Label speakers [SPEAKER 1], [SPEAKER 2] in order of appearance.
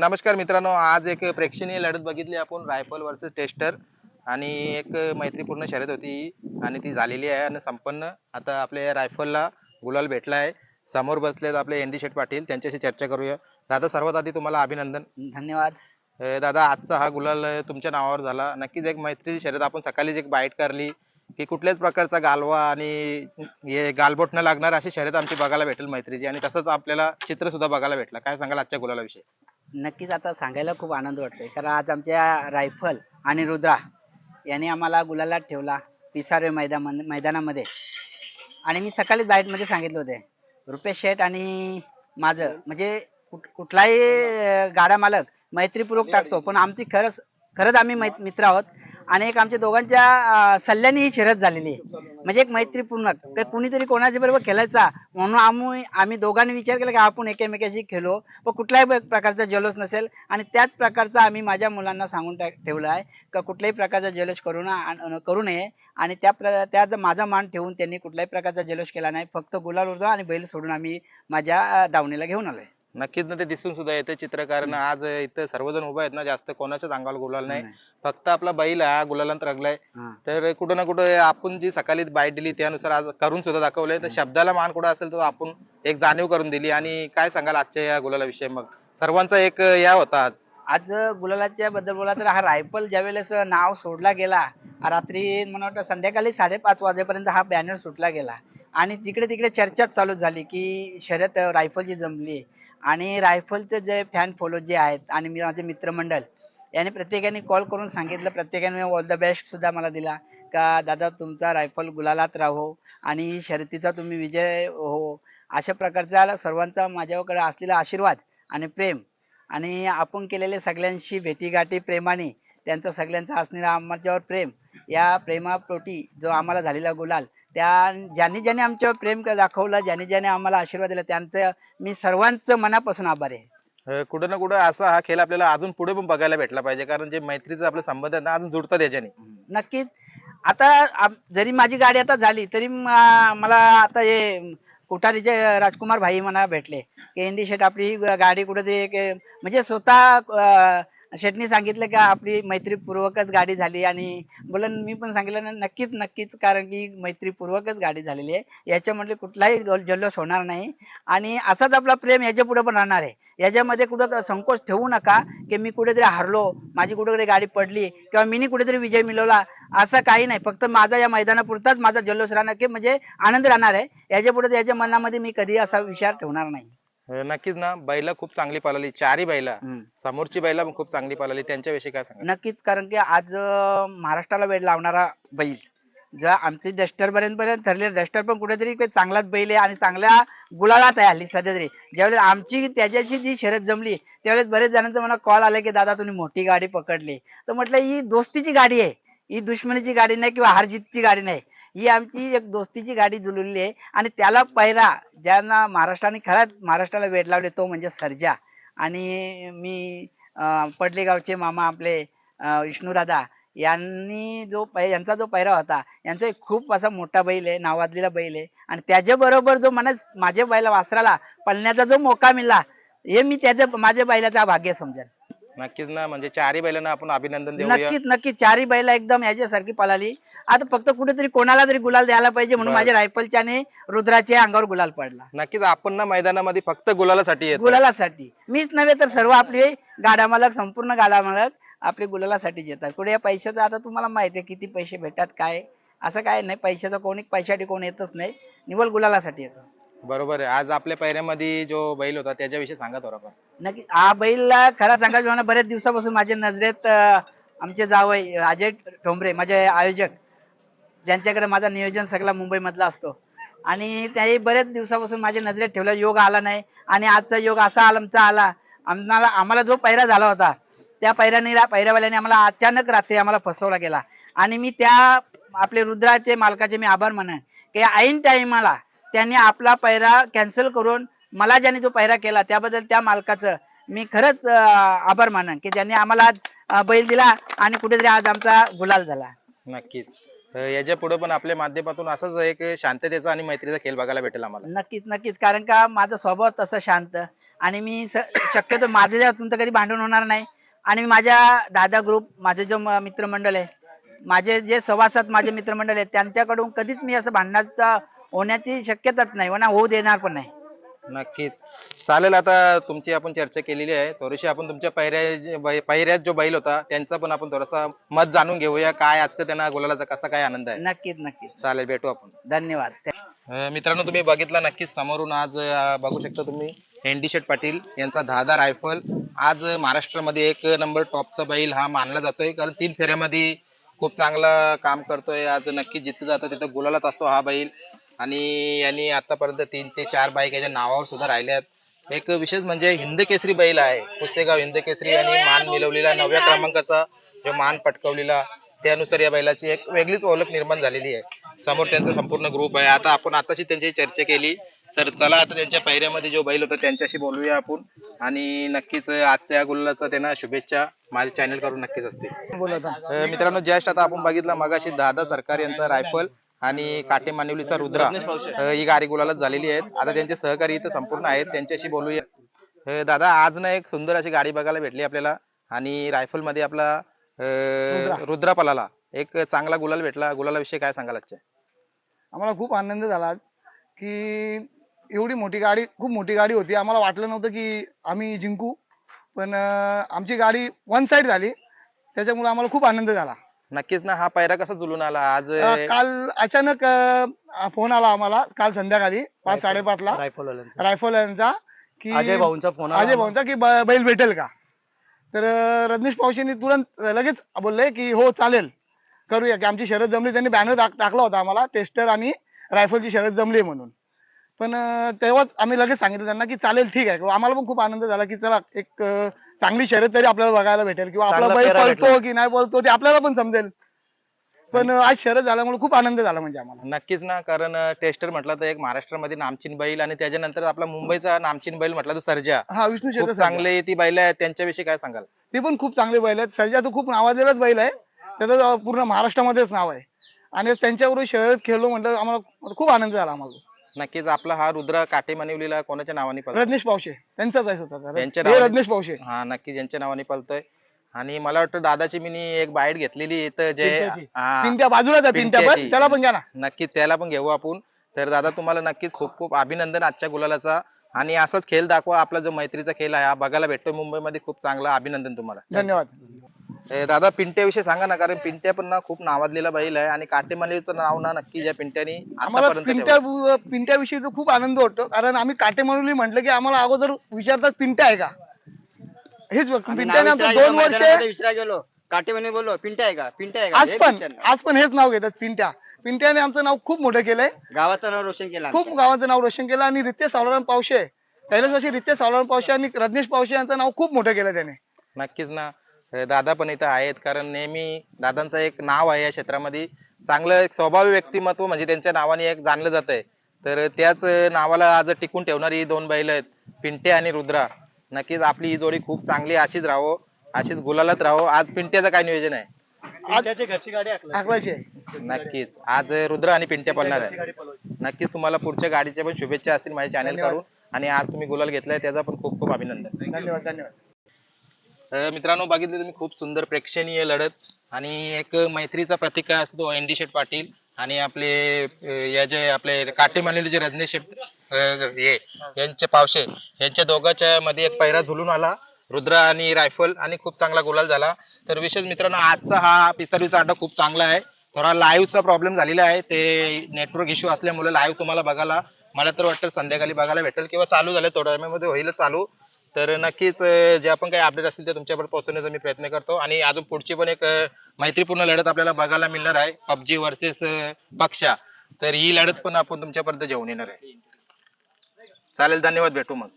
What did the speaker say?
[SPEAKER 1] नमस्कार मित्रांनो आज एक प्रेक्षणीय लढत बघितली आपण रायफल वर्सेस टेस्टर. आणि एक मैत्रीपूर्ण शर्यत होती आणि ती झालेली आहे आणि संपन्न. आता आपल्या रायफलला गुलाल भेटला आहे समोर बसलेत आपले एन डी शेठ पाटील. त्यांच्याशी चर्चा करूया. दादा सर्वात आधी तुम्हाला अभिनंदन.
[SPEAKER 2] धन्यवाद.
[SPEAKER 1] दादा आजचा हा गुलाल तुमच्या नावावर झाला. नक्कीच एक मैत्रीची शर्यत. आपण सकाळीच एक बाईट करली की कुठल्याच प्रकारचा गालवा आणि हे गालबोट न लागणार अशी शर्यत आमची बघायला भेटेल मैत्रीची. आणि तसंच आपल्याला चित्र सुद्धा बघायला भेटला. काय सांगाल आजच्या गुलालाविषयी?
[SPEAKER 2] नक्कीच आता सांगायला खूप आनंद वाटतोय. कारण आज आमच्या रायफल आणि रुद्रा यांनी आम्हाला गुलालात ठेवला पिसारे मैदान मैदानामध्ये. आणि मी सकाळीच मध्ये सांगितले होते रुपेश शेठ आणि माझं म्हणजे कुठ- कुठलाही अं, गाडा मालक मैत्रीपूर्वक टाकतो पण आमची खरंच खरंच आम्ही मै- मित्र आहोत. आणि एक आमच्या दोघांच्या सल्ल्याने ही शर्यत झालेली आहे. म्हणजे एक मैत्रीपूर्ण की कुणीतरी कोणाच्या बरोबर खेळायचा म्हणून आम्ही आम्ही दोघांनी विचार केला की आपण एकमेकाशी खेळलो पण कुठल्याही प्रकारचा जलोस नसेल. आणि त्याच प्रकारचा आम्ही माझ्या मुलांना सांगून टाक ठेवलं आहे. का कुठल्याही प्रकारचा जल्लोष करू ना करू नये. आणि त्या प्र त्यात माझा मान ठेवून त्यांनी कुठल्याही प्रकारचा जल्लोष केला नाही. फक्त गुलाल उडतो आणि बैल सोडून आम्ही माझ्या दावणीला घेऊन आलोय.
[SPEAKER 1] नक्कीच ना ते दिसून सुद्धा येते. चित्र कारण आज इथं सर्वजण उभे आहेत ना जास्त कोणाच्याच अंगावर गुलाल नाही. फक्त आपला बैल हा गुलालांत रगलाय. तर कुठं ना कुठं आपण जी सकाळी बाईट दिली त्यानुसार आज करून सुद्धा दाखवलंय. तर शब्दाला मान कुठं असेल तर आपण एक जाणीव करून दिली. आणि काय सांगाल आजच्या या गुलालाविषयी मग? सर्वांचा एक या होता आज.
[SPEAKER 2] आज गुलालाच्या बद्दल बोला तर हा रायफल ज्यावेळेस नाव सोडला गेला रात्री मला वाटतं संध्याकाळी साडेपाच वाजेपर्यंत हा बॅनर सुटला गेला. आणि तिकडे तिकडे चर्चाच चालू झाली की शर्यत रायफलची जमली. आणि रायफलचे जे फॅन फॉलो जे आहेत आणि मी माझे मित्रमंडळ याने प्रत्येकाने कॉल करून सांगितलं. प्रत्येकाने ऑल द बेस्ट सुद्धा मला दिला. का दादा तुमचा रायफल गुलालात राहो आणि शर्यतीचा तुम्ही विजय हो. अशा प्रकारचा सर्वांचा माझ्याकडे असलेला आशीर्वाद आणि प्रेम. आणि आपण केलेले सगळ्यांशी भेटीगाठी प्रेमाने त्यांचा सगळ्यांचा असणारा आमच्यावर प्रेम. या प्रेमापोटी जो आम्हाला झालेला गुलाल त्या ज्यांनी ज्यांनी आमच्यावर प्रेम दाखवलं ज्यांनी ज्यांनी आम्हाला आशीर्वाद दिला त्यांचं मी सर्वांचं मनापासून आभार आहे.
[SPEAKER 1] कुठं ना कुठं असा हा खेळ आपल्याला अजून पुढे पण बघायला भेटला पाहिजे कारण जे मैत्रीचे आपले संबंध आहेत ना अजून जुडतात याच्याने
[SPEAKER 2] नक्कीच. आता आम- जरी माझी गाडी आता झाली तरी म- मला आता हे कोठारीचे राजकुमार भाई मला भेटले. की इंडी शेट आपली गाडी कुठेतरी एक म्हणजे स्वतः अं, शेटनी सांगितलं की आपली मैत्रीपूर्वकच गाडी झाली आणि बोला मी पण सांगितलं ना नक्कीच नक्कीच कारण की मैत्रीपूर्वकच गाडी झालेली आहे. याच्यामध्ये कुठलाही जल्लोष होणार नाही. आणि असाच आपला प्रेम याच्यापुढे पण राहणार आहे. याच्यामध्ये कुठं संकोच ठेवू नका की मी कुठेतरी हारलो माझी कुठेतरी गाडी पडली किंवा मीनी कुठेतरी विजय मिळवला असं काही नाही. फक्त माझा या मैदानापुरताच माझा जल्लोष राहणार की म्हणजे आनंद राहणार आहे. याच्यापुढे याच्या मनामध्ये मी कधी असा विचार ठेवणार नाही.
[SPEAKER 1] नक्कीच ना बैला खूप चांगली पळाली चारही बैला.
[SPEAKER 2] हम्म.
[SPEAKER 1] समोरची बैला पण खूप चांगली पळाली त्यांच्याविषयी काय सांगा
[SPEAKER 2] नक्कीच कारण की आज अं, महाराष्ट्राला वेळ लावणारा बैल. जर आमचे डस्टर पर्यंत पर्यंत ठरले डस्टर पण कुठेतरी काही चांगलाच बैल आहे आणि चांगल्या गुलालात आहे हल्ली सध्या तरी. ज्यावेळेस आमची त्याच्याची जी शर्यत जमली त्यावेळेस बरेच जणांचा मला कॉल आला की दादा तुम्ही मोठी गाडी पकडली. तर म्हटलं ही दोस्तीची गाडी आहे. ही दुश्मनीची गाडी नाही किंवा हारजीतची गाडी नाही. ही आमची एक दोस्तीची गाडी जुळलेली आहे. आणि त्याला पहिला ज्यांना महाराष्ट्राने खरंच महाराष्ट्राला वेळ लावले तो म्हणजे सर्जा. आणि मी अं, मामा आपले विष्णूदादा यांनी जो पै यांचा जो पैरा होता यांचा एक खूप असा मोठा बैल आहे नावाजलेला बैल आहे. आणि त्याच्याबरोबर जो मला माझ्या बैला वासराला पळण्याचा जो मोका मिळाला हे मी त्याच्या माझ्या बैलाचा भाग्य समजेल.
[SPEAKER 1] नक्कीच ना म्हणजे चारही बैलांना आपण अभिनंदन देऊया.
[SPEAKER 2] नक्कीच नक्कीच. चारही बैला एकदम याच्यासारखी पळाली. आता फक्त कुठेतरी कोणाला तरी गुलाल द्यायला पाहिजे म्हणून. माझ्या रायफलच्या आणि रुद्राच्या अंगावर गुलाल पडला.
[SPEAKER 1] नक्कीच आपण ना मैदानामध्ये फक्त गुलालासाठी येतो
[SPEAKER 2] गुलालासाठी. मीच नव्हे तर सर्व आपले गाडा मालक संपूर्ण गाडा मालक आपले गुलालासाठी येतात. कुठे या पैशाचं आता तुम्हाला माहिती आहे किती पैसे भेटतात काय? असं काय नाही पैशाचं कोणी पैशासाठी कोण येतच नाही. निवळ गुलालासाठी येतो
[SPEAKER 1] बरोबर आहे. आज आपल्या पैऱ्यामध्ये जो बैल होता त्याच्याविषयी सांगा थोडाफार
[SPEAKER 2] नक्की हा बैल खरा सांगायचं म्हणा बरेच दिवसापासून माझ्या नजरेत अं, आमचे जावई अजय ठोंबरे माझे आयोजक ज्यांच्याकडे माझा नियोजन सगळा मुंबई मधला असतो. आणि त्याही बरेच दिवसापासून माझ्या नजरेत ठेवला योग आला नाही. आणि आजचा योग असा आमचा आला. आम्हाला आम्हाला जो पैरा झाला होता त्या पैराने पैरावाल्याने आम्हाला अचानक रात्री आम्हाला फसवला गेला. आणि मी त्या आपले रुद्राचे मालकाचे मी आभार म्हणेन की ऐन टाइमाला त्यांनी आपला पैरा कॅन्सल करून मला ज्याने जो पैरा केला त्याबद्दल त्या मालकाचं मी खरंच आभार मानेन की ज्यांनी आम्हाला आज बैल दिला आणि कुठेतरी आज आमचा गुलाल झाला.
[SPEAKER 1] नक्कीच. याच्यापुढे पण आपल्या माध्यमातून असंच एक शांततेचा आणि मैत्रीचा खेळ बघायला भेटेल आम्हाला.
[SPEAKER 2] नक्कीच नक्कीच. कारण का माझा स्वभाव तसा शांत आणि मी शक्यतो माझ्या तर कधी भांडण होणार नाही. आणि माझ्या दादा ग्रुप माझे जो मित्रमंडळ आहे माझे जे सभासद माझे मित्रमंडळ आहेत त्यांच्याकडून कधीच मी असं भांडणाचा होण्याची शक्यताच नाही ना होऊ देणार पण नाही.
[SPEAKER 1] नक्कीच. चालेल आता तुमची आपण चर्चा केलेली आहे. थोडीशी आपण तुमच्या पहिऱ्या पहिऱ्यात जो बैल होता त्यांचा पण आपण थोडासा मत जाणून घेऊया. काय आजचं त्यांना गुलालाचा कसा काय आनंद आहे?
[SPEAKER 2] नक्कीच नक्कीच.
[SPEAKER 1] चालेल भेटू आपण.
[SPEAKER 2] धन्यवाद.
[SPEAKER 1] अं, मित्रांनो तुम्ही बघितलं नक्कीच समोरून आज अं, बघू शकता तुम्ही शेट पाटील यांचा दहा रायफल. आज महाराष्ट्रामध्ये एक नंबर टॉपचा बैल हा मानला जातोय. कारण तीन फेऱ्यामध्ये खूप चांगला काम करतोय. आज नक्की जिथं जातो तिथं गुलालाच असतो हा बैल. आणि यांनी आतापर्यंत तीन ते चार बाईक याच्या नावावर सुद्धा राहिल्यात. एक विशेष म्हणजे हिंद केसरी बैल आहे पुसेगाव हिंद केसरी यांनी मान मिळवलेला नवव्या क्रमांकाचा जो मान पटकवलेला त्यानुसार या बैलाची एक वेगळीच ओळख निर्माण झालेली आहे. समोर त्यांचा संपूर्ण ग्रुप आहे. आता आपण आताशी त्यांची चर्चा केली. तर चला आता त्यांच्या पहिऱ्यामध्ये जो बैल होता त्यांच्याशी बोलूया आपण. आणि नक्कीच आजच्या गुलालाचा त्यांना शुभेच्छा माझ्या चॅनल करून नक्कीच असतील. अं, मित्रांनो जस्ट आता आपण बघितलं मगाशी दादा सरकार यांचा रायफल आणि काटे मानिवलीचा रुद्रा ही गाडी गुलालात झालेली आहेत. आता त्यांचे सहकारी इथं संपूर्ण आहेत. त्यांच्याशी बोलूया. दादा आज ना एक सुंदर अशी गाडी बघायला भेटली आपल्याला. आणि रायफलमध्ये आपला अं, रुद्रा. पलाला. एक चांगला गुलाल भेटला. गुलाला काय सांगाल आजच्या
[SPEAKER 3] आम्हाला खूप आनंद झाला की एवढी मोठी गाडी खूप मोठी गाडी होती. आम्हाला वाटलं नव्हतं की आम्ही जिंकू. पण आमची गाडी वन साइड झाली. त्याच्यामुळे आम्हाला खूप आनंद झाला.
[SPEAKER 1] नक्कीच ना हा पायरा कसा जुलून आला? आज
[SPEAKER 3] अं, काल अचानक फोन आला आम्हाला काल संध्याकाळी पाच साडेपाच ला रायफल यांचा की
[SPEAKER 4] अजय भाऊंचा फोन
[SPEAKER 3] अजय भाऊंचा की ब- बैल भेटेल का? तर अं, रजनीश पावशेनी तुरंत लगेच बोलले की हो चालेल. करूया की आमची शरद जमली. त्यांनी बॅनर टाकला होता आम्हाला टेस्टर आणि रायफलची शरद जमली म्हणून. पण अं, तेव्हाच आम्ही लगेच सांगितलं त्यांना की चालेल ठीक आहे. आम्हाला पण खूप आनंद झाला की चला एक चांगली शर्यत तरी आपल्याला बघायला भेटेल किंवा आपला बैल पळतो की नाही पळतो ते आपल्याला पण समजेल. पण आज शरद झाल्यामुळे खूप आनंद झाला म्हणजे आम्हाला.
[SPEAKER 1] नक्कीच ना कारण टेस्टर म्हटलं तर एक महाराष्ट्रामध्ये नामचीन बैल आणि त्याच्यानंतर आपला मुंबईचा नामचीन बैल म्हटलं तर सर्जा.
[SPEAKER 3] हा विष्णू
[SPEAKER 1] चांगले ती बैल आहेत त्यांच्याविषयी काय सांगाल?
[SPEAKER 3] ते पण खूप चांगले बैल आहेत सर्जा तर खूप नावाजलेलाच बैल आहे. त्याचं पूर्ण महाराष्ट्रामध्येच नाव आहे. आणि त्यांच्याबरोबर शर्यत खेळलो म्हटलं आम्हाला खूप आनंद झाला आम्हाला.
[SPEAKER 1] नक्कीच आपला हा रुद्र काटे मानिवलीला कोणाच्या नावाने पळतो?
[SPEAKER 3] रजनीश पावशे. त्यांचाच आहे स्वतःचा.
[SPEAKER 1] त्यांच्या
[SPEAKER 3] हे
[SPEAKER 1] नावाने-
[SPEAKER 3] रजनीश पावशे.
[SPEAKER 1] हा नक्की ज्यांच्या नावाने पळतोय. आणि मला वाटतं दादाची मी एक बाईट घेतलेली इथं जे
[SPEAKER 3] पिंट्याची.
[SPEAKER 1] हा.
[SPEAKER 3] पिंट्या बाजूलाच आहे पिंट्या. पण
[SPEAKER 1] पिंट्याची.
[SPEAKER 3] त्याला पण घ्या ना.
[SPEAKER 1] नक्कीच त्याला पण घेऊ आपण. तर दादा तुम्हाला नक्कीच खूप खूप अभिनंदन आजच्या गुलालाचा. आणि असाच खेळ दाखवा आपला जो मैत्रीचा खेळ आहे हा बघायला भेटतोय. मुंबईमध्ये खूप चांगला अभिनंदन तुम्हाला.
[SPEAKER 3] धन्यवाद.
[SPEAKER 1] ए, दादा पिंट्याविषयी सांगा ना कारण पिंट्या पण ना खूप नावाजलेला बैल आहे आणि काटेमालीचं नाव ना नक्की ज्या पिंट्यानी.
[SPEAKER 3] आम्हाला
[SPEAKER 1] आतापर्यंत
[SPEAKER 3] पिंट्या. पिंट्याविषयी तर खूप आनंद वाटतो कारण आम्ही काटे म्हणून म्हटलं की आम्हाला अगोदर विचारतात पिंट्या आहे का? हेच बघ, पिंट्याने आमचं दोन वर्ष
[SPEAKER 4] विसरा गेलो काटे म्हणे बोललो पिंट्या आहे का? पिंट्या आहे का?
[SPEAKER 3] आज
[SPEAKER 4] हे
[SPEAKER 3] पण. आज पण हेच नाव घेतात पिंट्या. पिंट्याने आमचं नाव खूप मोठं केलंय.
[SPEAKER 4] गावाचं नाव रोशन केलं
[SPEAKER 3] खूप गावाचं नाव रोशन केलं आणि रितेश सावलाराम पावशे. पहिल्याच वर्षी रितेश सावलाराम पावशे आणि रजनीश पावशे यांचं नाव खूप मोठं केलं त्याने.
[SPEAKER 1] नक्कीच ना. दादा पण इथं आहेत. कारण नेहमी दादांचं एक नाव आहे या क्षेत्रामध्ये. चांगलं एक स्वभावी व्यक्तिमत्व म्हणजे त्यांच्या नावाने एक जाणलं जात आहे तर त्याच नावाला आज टिकून ठेवणारी ही दोन बैल आहेत पिंटे आणि रुद्रा. नक्कीच आपली ही जोडी खूप चांगली अशीच राहो अशीच गुलालात राहो आज पिंट्याचं काय नियोजन आहे?
[SPEAKER 3] आकलाचे
[SPEAKER 1] नक्कीच. आज रुद्र आणि पिंट्या पळणार आहे नक्कीच तुम्हाला पुढच्या गाडीच्या पण शुभेच्छा असतील माझ्या चॅनल. कडून. आणि आज तुम्ही गुलाल घेतलाय त्याचा पण खूप खूप अभिनंदन.
[SPEAKER 3] धन्यवाद धन्यवाद.
[SPEAKER 1] मित्रांनो बघितले तुम्ही खूप सुंदर प्रेक्षणीय लढत. आणि एक मैत्रीचा प्रतीक असतो एन डी शेठ पाटील आणि आपले या जे आपले काटे मानलेले जे रजनीश हे यांचे पावशे यांच्या दोघांच्या मध्ये एक पैरा झुलून आला रुद्र आणि रायफल आणि खूप चांगला गुलाल झाला. तर विशेष मित्रांनो आजचा हा पिसारीचा अड्डा खूप चांगला आहे. थोडा लाईव्हचा प्रॉब्लेम झालेला आहे. ते नेटवर्क इश्यू असल्यामुळे लाईव्ह तुम्हाला बघायला मला तर वाटतं संध्याकाळी बघायला भेटेल किंवा चालू झालं थोड्या वेळामध्ये होईल चालू. तर नक्कीच अं, जे आपण काही अपडेट असतील ते तुमच्यापर्यंत पोहोचवण्याचा मी प्रयत्न करतो. आणि अजून पुढची पण एक अं, मैत्रीपूर्ण लढत आपल्याला बघायला मिळणार आहे. पबजी वर्सेस पक्षा तर ही लढत पण आपण तुमच्यापर्यंत घेऊन येणार आहे. चालेल धन्यवाद भेटू मग.